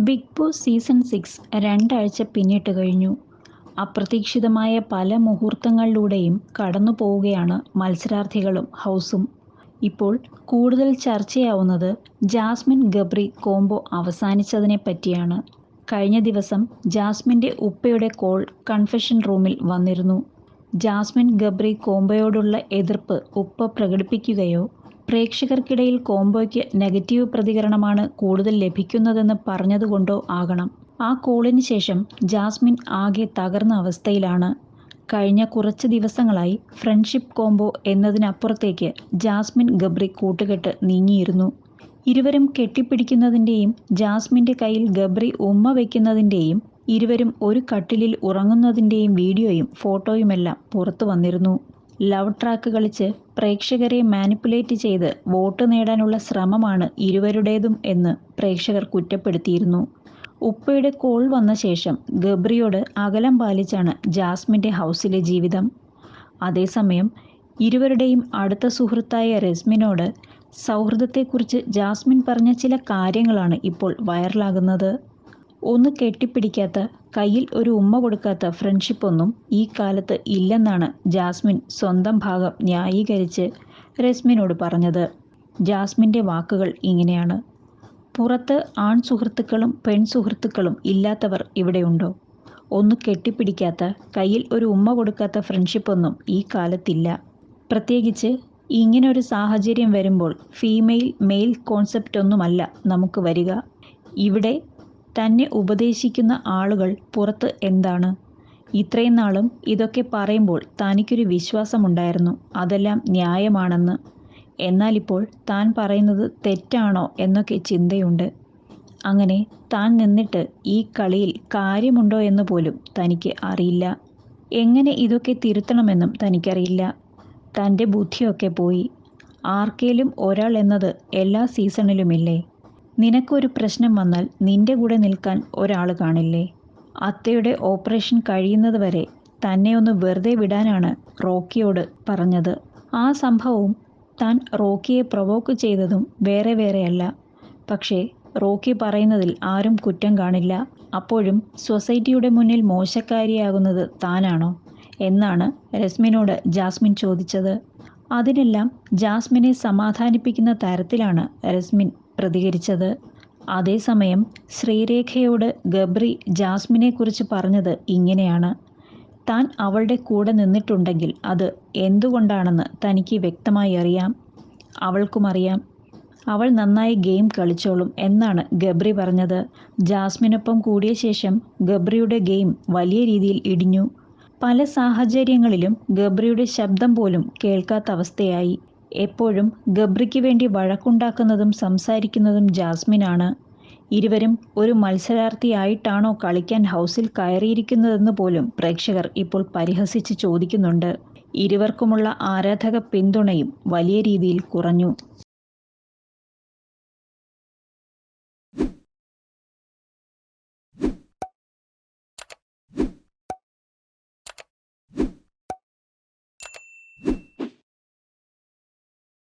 Big boss season six രണ്ടാഴ്ച പിന്നിട്ട് കഴിഞ്ഞു. അപ്രതീക്ഷിതമായ പല മുഹൂർത്തങ്ങളിലൂടെയും കടന്നു പോവുകയാണ് മത്സരാർത്ഥികളും ഹൗസും. ഇപ്പോൾ കൂടുതൽ ചർച്ചയാവുന്നത് ജാസ്മിൻ ഗബ്രി കോംബോ അവസാനിച്ചതിനെ പറ്റിയാണ്. കഴിഞ്ഞ ദിവസം ജാസ്മിന്റെ ഉപ്പയുടെ കോൾ കൺഫെഷൻ റൂമിൽ വന്നിരുന്നു. ജാസ്മിൻ ഗബ്രി കോംബോയോടുള്ള എതിർപ്പ് ഉപ്പ പ്രകടിപ്പിക്കുകയോ പ്രേക്ഷകർക്കിടയിൽ കോംബോയ്ക്ക് നെഗറ്റീവ് പ്രതികരണമാണ് കൂടുതൽ ലഭിക്കുന്നതെന്ന് പറഞ്ഞതുകൊണ്ടോ ആകണം. ആ കോളിന് ശേഷം ജാസ്മിൻ ആകെ തകർന്ന അവസ്ഥയിലാണ്. കഴിഞ്ഞ കുറച്ച് ദിവസങ്ങളായി ഫ്രണ്ട്ഷിപ്പ് കോംബോ എന്നതിനപ്പുറത്തേക്ക് ജാസ്മിൻ ഗബ്രി കൂട്ടുകെട്ട് നീങ്ങിയിരുന്നു. ഇരുവരും കെട്ടിപ്പിടിക്കുന്നതിന്റെയും ജാസ്മിന്റെ കയ്യിൽ ഗബ്രി ഉമ്മ വയ്ക്കുന്നതിന്റെയും ഇരുവരും ഒരു കട്ടിലിൽ ഉറങ്ങുന്നതിന്റെയും വീഡിയോയും ഫോട്ടോയുമെല്ലാം പുറത്തു വന്നിരുന്നു. ലവ് ട്രാക്ക് കളിച്ച് പ്രേക്ഷകരെ മാനിപ്പുലേറ്റ് ചെയ്ത് വോട്ട് നേടാനുള്ള ശ്രമമാണ് ഇരുവരുടേതും എന്ന് പ്രേക്ഷകർ കുറ്റപ്പെടുത്തിയിരുന്നു. ഉപ്പയുടെ കോൾ വന്ന ശേഷം ഗബ്രിയോട് അകലം പാലിച്ചാണ് ജാസ്മിന്റെ ഹൗസിലെ ജീവിതം. അതേസമയം ഇരുവരുടെയും അടുത്ത സുഹൃത്തായ രസ്മിനോട് സൗഹൃദത്തെക്കുറിച്ച് ജാസ്മിൻ പറഞ്ഞ ചില കാര്യങ്ങളാണ് ഇപ്പോൾ വൈറലാകുന്നത്. ഒന്ന് കെട്ടിപ്പിടിക്കാത്ത കയ്യിൽ ഒരു ഉമ്മ കൊടുക്കാത്ത ഫ്രണ്ട്ഷിപ്പൊന്നും ഈ കാലത്ത് ഇല്ലെന്നാണ് ജാസ്മിൻ സ്വന്തം ഭാഗം ന്യായീകരിച്ച് രസ്മിനോട് പറഞ്ഞത്. ജാസ്മിന്റെ വാക്കുകൾ ഇങ്ങനെയാണ്. പുറത്ത് ആൺ സുഹൃത്തുക്കളും പെൺ സുഹൃത്തുക്കളും ഇല്ലാത്തവർ ഇവിടെയുണ്ടോ? ഒന്ന് കെട്ടിപ്പിടിക്കാത്ത കയ്യിൽ ഒരു ഉമ്മ കൊടുക്കാത്ത ഫ്രണ്ട്ഷിപ്പൊന്നും ഈ കാലത്തില്ല. പ്രത്യേകിച്ച് ഇങ്ങനൊരു സാഹചര്യം വരുമ്പോൾ ഫീമെയിൽ മെയിൽ കോൺസെപ്റ്റ് ഒന്നുമല്ല നമുക്ക് വരിക. ഇവിടെ തന്നെ ഉപദേശിക്കുന്ന ആളുകൾ പുറത്ത് എന്താണ്? ഇത്രയും നാളും ഇതൊക്കെ പറയുമ്പോൾ തനിക്കൊരു വിശ്വാസമുണ്ടായിരുന്നു. അതെല്ലാം ന്യായമാണെന്ന്. എന്നാലിപ്പോൾ താൻ പറയുന്നത് തെറ്റാണോ എന്നൊക്കെ ചിന്തയുണ്ട്. അങ്ങനെ താൻ നിന്നിട്ട് ഈ കളിയിൽ കാര്യമുണ്ടോ എന്ന് പോലും തനിക്ക് അറിയില്ല. എങ്ങനെ ഇതൊക്കെ തിരുത്തണമെന്നും തനിക്കറിയില്ല. തന്റെ ബുദ്ധിയൊക്കെ പോയി. ആർക്കേലും ഒരാൾ എന്നത് എല്ലാ സീസണിലുമില്ലേ? നിനക്കൊരു പ്രശ്നം വന്നാൽ നിന്റെ കൂടെ നിൽക്കാൻ ഒരാൾ കാണില്ലേ? അത്തയുടെ ഓപ്പറേഷൻ കഴിയുന്നത് വരെ തന്നെ ഒന്ന് വെറുതെ വിടാനാണ് റോക്കിയോട് പറഞ്ഞത്. ആ സംഭവവും താൻ റോക്കിയെ പ്രൊവോക്ക് ചെയ്തതും വേറെ വേറെയല്ല. പക്ഷേ റോക്കി പറയുന്നതിൽ ആരും കുറ്റം കാണില്ല. അപ്പോഴും സൊസൈറ്റിയുടെ മുന്നിൽ മോശക്കാരിയാകുന്നത് താനാണോ? എന്നാണ് രസ്മിനോട് ജാസ്മിൻ ചോദിച്ചത്. അതിനെല്ലാം ജാസ്മിനെ സമാധാനിപ്പിക്കുന്ന തരത്തിലാണ് രസ്മിൻ പ്രതികരിച്ചത്. അതേസമയം ശ്രീരേഖയോട് ഗബ്രി ജാസ്മിനെക്കുറിച്ച് പറഞ്ഞത് ഇങ്ങനെയാണ്. താൻ അവളുടെ കൂടെ നിന്നിട്ടുണ്ടെങ്കിൽ അത് എന്തുകൊണ്ടാണെന്ന് തനിക്ക് വ്യക്തമായി അറിയാം. അവൾക്കും അറിയാം. അവൾ നന്നായി ഗെയിം കളിച്ചോളും എന്നാണ് ഗബ്രി പറഞ്ഞത്. ജാസ്മിനൊപ്പം കൂടിയ ശേഷം ഗബ്രിയുടെ ഗെയിം വലിയ രീതിയിൽ ഇടിഞ്ഞു. പല സാഹചര്യങ്ങളിലും ഗബ്രിയുടെ ശബ്ദം പോലും കേൾക്കാത്ത അവസ്ഥയായി. എപ്പോഴും ഗബ്രിക്ക് വേണ്ടി വഴക്കുണ്ടാക്കുന്നതും സംസാരിക്കുന്നതും ജാസ്മിനാണ്. ഇരുവരും ഒരു മത്സരാർത്ഥിയായിട്ടാണോ കളിക്കാൻ ഹൗസിൽ കയറിയിരിക്കുന്നതെന്ന് പോലും പ്രേക്ഷകർ ഇപ്പോൾ പരിഹസിച്ച് ചോദിക്കുന്നുണ്ട്. ഇരുവർക്കുമുള്ള ആരാധക പിന്തുണയും വലിയ രീതിയിൽ കുറഞ്ഞു.